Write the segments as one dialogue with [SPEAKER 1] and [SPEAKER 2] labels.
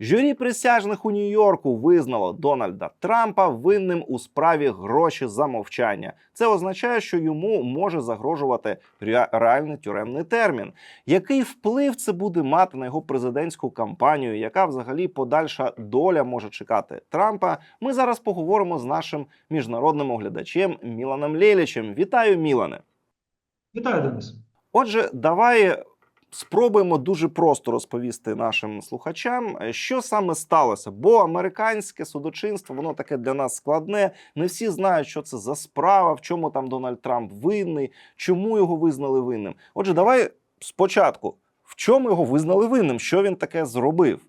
[SPEAKER 1] Журі присяжних у Нью-Йорку визнало Дональда Трампа винним у справі гроші за мовчання. Це означає, що йому може загрожувати реальний тюремний термін. Який вплив це буде мати на його президентську кампанію? Яка взагалі подальша доля може чекати Трампа? Ми зараз поговоримо з нашим міжнародним оглядачем Міланом Лєлічем. Вітаю, Мілане!
[SPEAKER 2] Вітаю, Денис.
[SPEAKER 1] Отже, давай спробуємо дуже просто розповісти нашим слухачам, е, що саме сталося. Бо американське судочинство воно таке для нас складне. Не всі знають, що це за справа, в чому там Дональд Трамп винний, чому його визнали винним. Отже, давай спочатку. В чому його визнали винним? Що він таке зробив?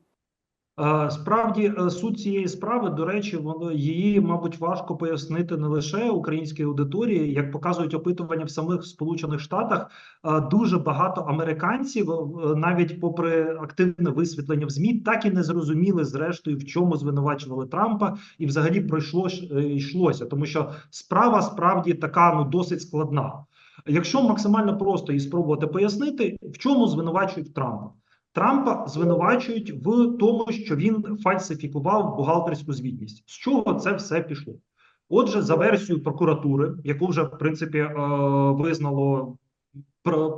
[SPEAKER 2] Е, Справді е, суть цієї справи, до речі, воно її, мабуть, важко пояснити не лише українській аудиторії, як показують опитування в самих Сполучених Штатах. е, Дуже багато американців, навіть попри активне висвітлення в змі, так і не зрозуміли зрештою, в чому звинувачували Трампа, і взагалі пройшло йшлося, тому що справа справді така ну досить складна. Якщо максимально просто її спробувати пояснити, в чому звинувачують Трампа. Трампа звинувачують в тому, що він фальсифікував бухгалтерську звітність. З чого це все пішло? Отже, за версією прокуратури, яку вже в принципі е, визнало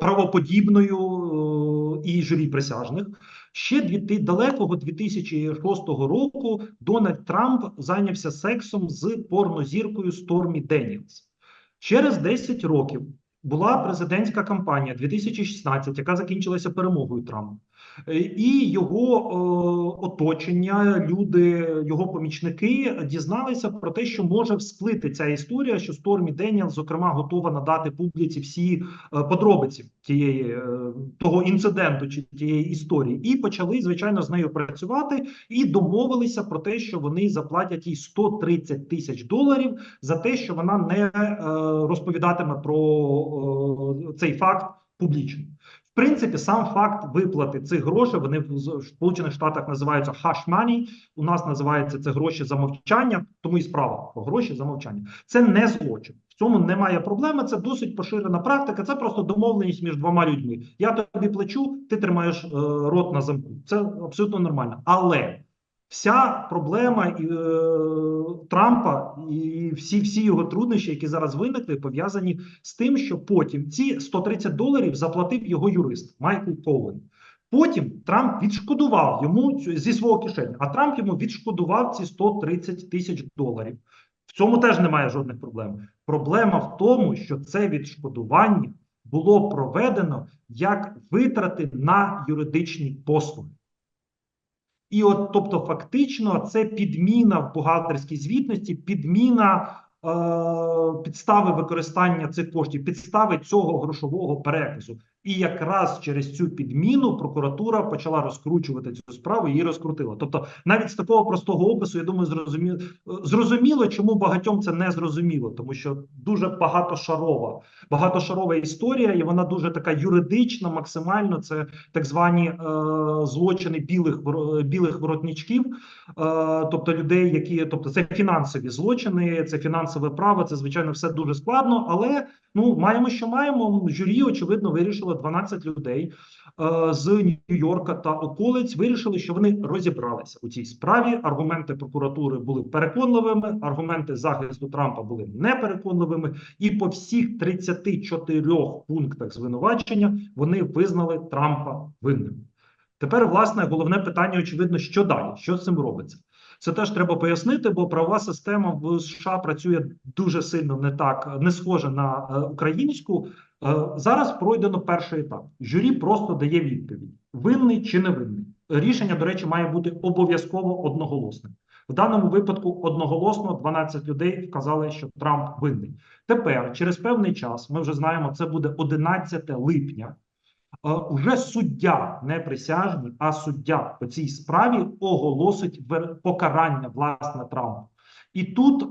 [SPEAKER 2] правоподібною е, і журі присяжних, ще дві, далекого 2006 року Дональд Трамп зайнявся сексом з порнозіркою Стормі Деніелс. Через 10 років була президентська кампанія 2016, яка закінчилася перемогою Трампа. Е, І його е, оточення, люди, його помічники дізналися про те, що може всплити ця історія, що Стормі Деніел, зокрема, готова надати публіці всі е, подробиці тієї того інциденту чи тієї історії, і почали звичайно з нею працювати і домовилися про те, що вони заплатять їй 130 тисяч доларів за те, що вона не розповідатиме про цей факт публічно. Принципі, сам факт виплати цих грошей вони в Сполучених Штатах називаються hush money, У нас називається це гроші за мовчання, тому і справа про гроші за мовчання. Це не злочин. В цьому немає проблеми. Це досить поширена практика. Це просто домовленість між двома людьми. Я тобі плачу, ти тримаєш е, рот на замку. Це абсолютно нормально. Але вся проблема е, Трампа і всі, всі його труднощі, які зараз виникли, пов'язані з тим, що потім ці 130 доларів заплатив його юрист Майкл Коуен. Потім Трамп відшкодував йому цю- зі свого кишені, а Трамп йому відшкодував ці 130 тисяч доларів. В цьому теж немає жодних проблем. Проблема в тому, що це відшкодування було проведено як витрати на юридичні послуги. І от, тобто, фактично, це підміна в бухгалтерській звітності, підміна підстави використання цих коштів, підстави цього грошового переказу. І якраз через цю підміну прокуратура почала розкручувати цю справу і її розкрутила. Тобто, навіть з такого простого опису, я думаю, зрозуміло, зрозуміло, чому багатьом це не зрозуміло, тому що дуже багатошарова, багатошарова історія, і вона дуже така юридична, максимально. Це так звані е, злочини білих білих воротничків, е, тобто людей, які тобто це фінансові злочини, це фінансове право. Це звичайно все дуже складно, але ну маємо, що маємо. Журі очевидно вирішило 12 людей е, з Нью-Йорка та околиць. Вирішили, що вони розібралися у цій справі. Аргументи прокуратури були переконливими, аргументи захисту Трампа були непереконливими, і по всіх 34 пунктах звинувачення вони визнали Трампа винним. Тепер, власне, головне питання, очевидно, що далі? Що з цим робиться? Це теж треба пояснити, бо правова система в США працює дуже сильно не так, не схоже на е, українську. Е, зараз пройдено перший етап. Журі просто дає відповідь: винний чи не винний. Рішення, до речі, має бути обов'язково одноголосним. В даному випадку одноголосно 12 людей вказали, що Трамп винний. Тепер, через певний час, ми вже знаємо, це буде 11 липня. Е, Уже суддя, не присяжний, а суддя по цій справі оголосить покарання власне Трампа. І тут е,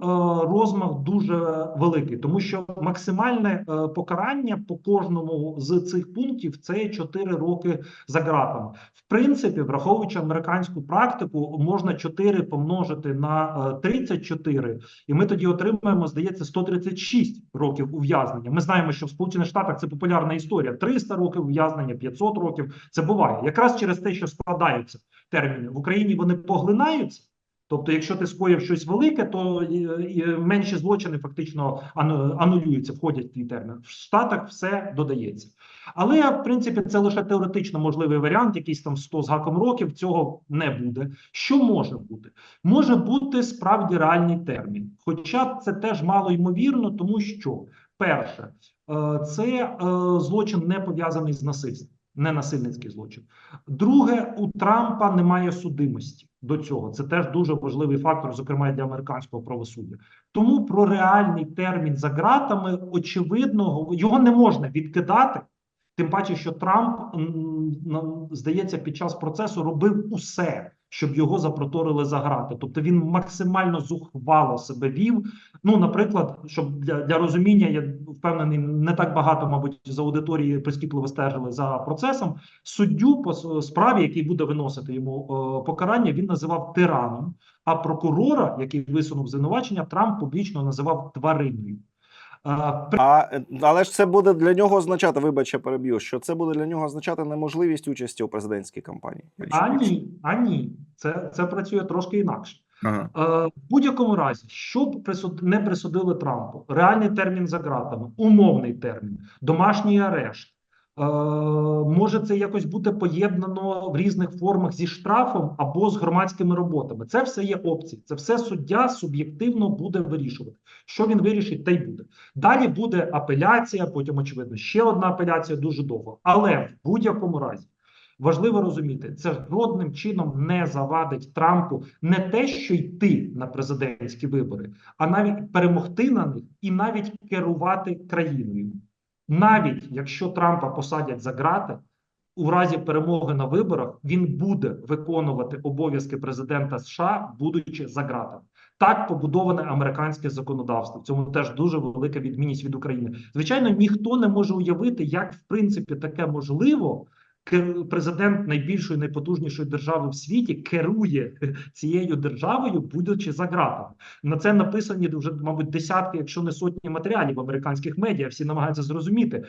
[SPEAKER 2] розмах дуже великий, тому що максимальне е, покарання по кожному з цих пунктів це 4 роки за ґратами. В принципі, враховуючи американську практику, можна 4 помножити на е, 34, і ми тоді отримаємо, здається, 136 років ув'язнення. Ми знаємо, що в Сполучених Штатах це популярна історія: 300 років ув'язнення, 500 років. Це буває якраз через те, що складаються терміни в Україні. Вони поглинаються. Тобто, якщо ти скоїв щось велике, то і менші злочини фактично ану- анулюються, входять в твій термін. В Штатах все додається. Але в принципі це лише теоретично можливий варіант, якийсь там 100 з гаком років. Цього не буде. Що може бути? Може бути справді реальний термін. Хоча це теж мало ймовірно, тому що перше, е, це е, злочин не пов'язаний з насильством, не насильницький злочин. Друге, у Трампа немає судимості до цього. Це теж дуже важливий фактор, зокрема для американського правосуддя. Тому про реальний термін за ґратами, очевидно, його не можна відкидати. Тим паче, що Трамп здається під час процесу робив усе, щоб його запроторили за грати. Тобто він максимально зухвало себе вів. Ну, наприклад, щоб для, для розуміння, я впевнений, не так багато, мабуть, з аудиторії прискіпливо стежили за процесом. Суддю по справі, який буде виносити йому е, покарання, він називав тираном. А прокурора, який висунув звинувачення, Трамп публічно називав твариною.
[SPEAKER 1] А але ж це буде для нього означати, вибач, я переб'ю, що це буде для нього означати неможливість участі у президентській кампанії.
[SPEAKER 2] А ні, а ні, це, це працює трошки інакше.
[SPEAKER 1] Ага.
[SPEAKER 2] Е, в будь-якому разі, щоб присуд... не присудили Трампу, реальний термін за ґратами, умовний термін, домашній арешт. Е, може це якось бути поєднано в різних формах зі штрафом або з громадськими роботами. Це все є опції. Це все суддя суб'єктивно буде вирішувати. Що він вирішить, те й буде. Далі буде апеляція, потім, очевидно, ще одна апеляція дуже довго. Але в будь-якому разі. Важливо розуміти, це жодним чином не завадить Трампу не те, що йти на президентські вибори, а навіть перемогти на них і навіть керувати країною. Навіть якщо Трампа посадять за ґрати, у разі перемоги на виборах він буде виконувати обов'язки президента США, будучи за ґратами. Так побудоване американське законодавство. В цьому теж дуже велика відмінність від України. Звичайно, ніхто не може уявити, як в принципі таке можливо. Президент найбільшої найпотужнішої держави в світі керує цією державою, будучи за ґратами. На це написані вже, мабуть, десятки, якщо не сотні матеріалів американських медіа. Всі намагаються зрозуміти,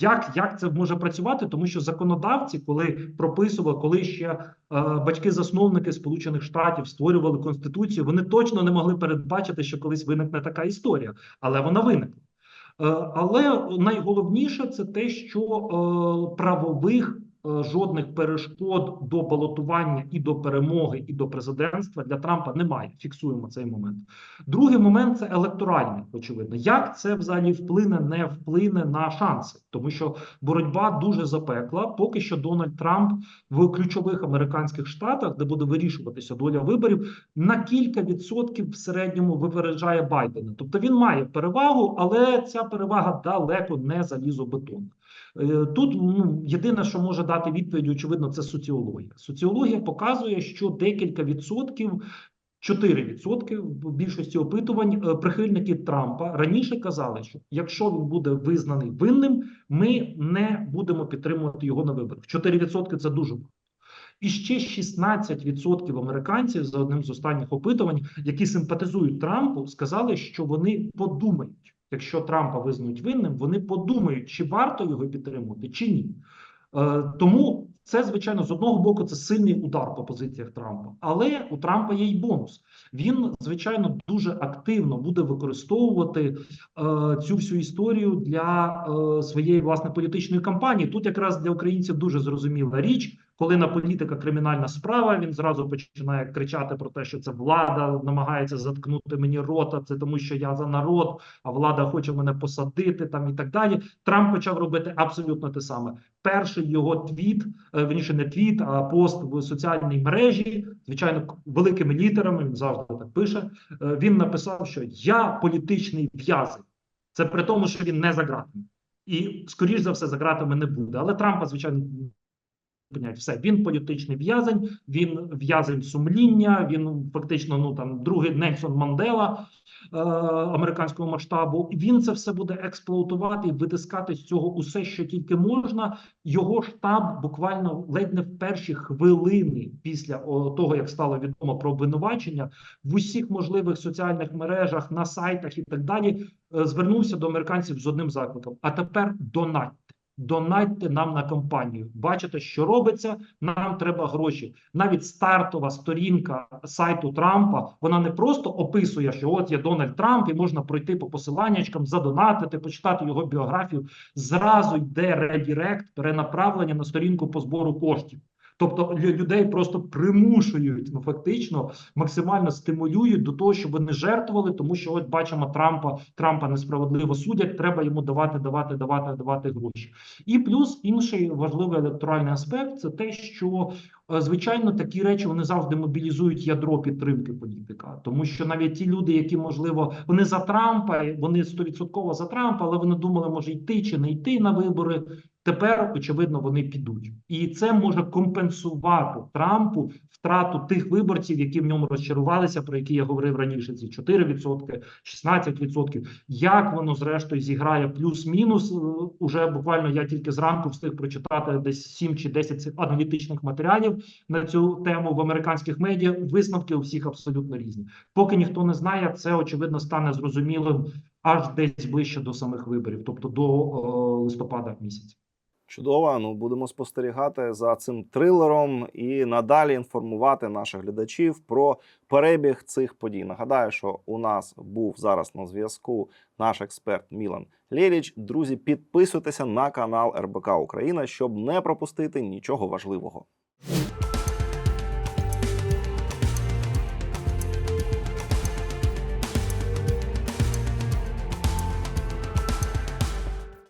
[SPEAKER 2] як, як це може працювати, тому що законодавці, коли прописували, коли ще е, батьки-засновники Сполучених Штатів створювали конституцію, вони точно не могли передбачити, що колись виникне така історія, але вона виникла. Е, Але найголовніше це те, що е, правових жодних перешкод до балотування і до перемоги, і до президентства для Трампа немає. Фіксуємо цей момент. Другий момент це електоральний, очевидно. Як це взагалі вплине, не вплине на шанси, тому що боротьба дуже запекла. Поки що Дональд Трамп в ключових американських штатах, де буде вирішуватися доля виборів, на кілька відсотків в середньому випереджає Байдена. Тобто він має перевагу, але ця перевага далеко не залізобетонна. Е, Тут ну, єдине, що може дати відповідь, очевидно, це соціологія. Соціологія показує, що декілька відсотків 4% в більшості опитувань е, прихильники Трампа раніше казали, що якщо він буде визнаний винним, ми не будемо підтримувати його на виборах. 4% – це дуже багато. І ще 16% американців за одним з останніх опитувань, які симпатизують Трампу, сказали, що вони подумають, якщо Трампа визнають винним, вони подумають, чи варто його підтримувати, чи ні. Е, тому це, звичайно, з одного боку, це сильний удар по позиціях Трампа. Але у Трампа є й бонус. Він, звичайно, дуже активно буде використовувати е, цю всю історію для е, своєї власне політичної кампанії. Тут якраз для українців дуже зрозуміла річ. Коли на політика кримінальна справа, він зразу починає кричати про те, що це влада намагається заткнути мені рота. Це тому, що я за народ, а влада хоче мене посадити там і так далі. Трамп почав робити абсолютно те саме. Перший його твіт, е, верніше не твіт, а пост в соціальній мережі, звичайно, великими літерами. Він завжди так пише. е, Він написав, що я політичний в'язень. Це при тому, що він не за ґратами. І, скоріш за все, за ґратами не буде. Але Трампа, звичайно, припиняють. Все, він політичний в'язень, він в'язень сумління. Він фактично ну там другий Нельсон Мандела е, американського масштабу. Він це все буде експлуатувати і витискати з цього усе, що тільки можна. Його штаб буквально ледь не в перші хвилини після того, як стало відомо про обвинувачення, в усіх можливих соціальних мережах, на сайтах і так далі, е, звернувся до американців з одним закликом: а тепер донатьте. Донатьте нам на компанію. Бачите, що робиться. Нам треба гроші. Навіть стартова сторінка сайту Трампа вона не просто описує, що от є Дональд Трамп, і можна пройти по посиланнячкам, задонатити, почитати його біографію. Зразу йде редірект, перенаправлення на сторінку по збору коштів. Тобто лю- людей просто примушують, ну фактично максимально стимулюють до того, щоб вони жертвували, тому що от бачимо Трампа, Трампа несправедливо судять. Треба йому давати, давати, давати, давати гроші. І плюс інший важливий електоральний аспект це те, що е, звичайно такі речі вони завжди мобілізують ядро підтримки політика, тому що навіть ті люди, які можливо вони за Трампа, вони стовідсотково за Трампа, але вони думали, може йти чи не йти на вибори. Тепер очевидно вони підуть, і це може компенсувати Трампу втрату тих виборців, які в ньому розчарувалися, про які я говорив раніше. Ці 4%, 16%. Як воно зрештою зіграє плюс-мінус? е, Уже буквально я тільки зранку встиг прочитати десь 7 чи 10 аналітичних матеріалів на цю тему в американських медіа. Висновки у всіх абсолютно різні. Поки ніхто не знає, це очевидно стане зрозумілим аж десь ближче до самих виборів, тобто до е, листопада місяця.
[SPEAKER 1] Чудово. Ну будемо спостерігати за цим трилером і надалі інформувати наших глядачів про перебіг цих подій. Нагадаю, що у нас був зараз на зв'язку наш експерт Мілан Лєліч. Друзі, підписуйтеся на канал РБК Україна, щоб не пропустити нічого важливого.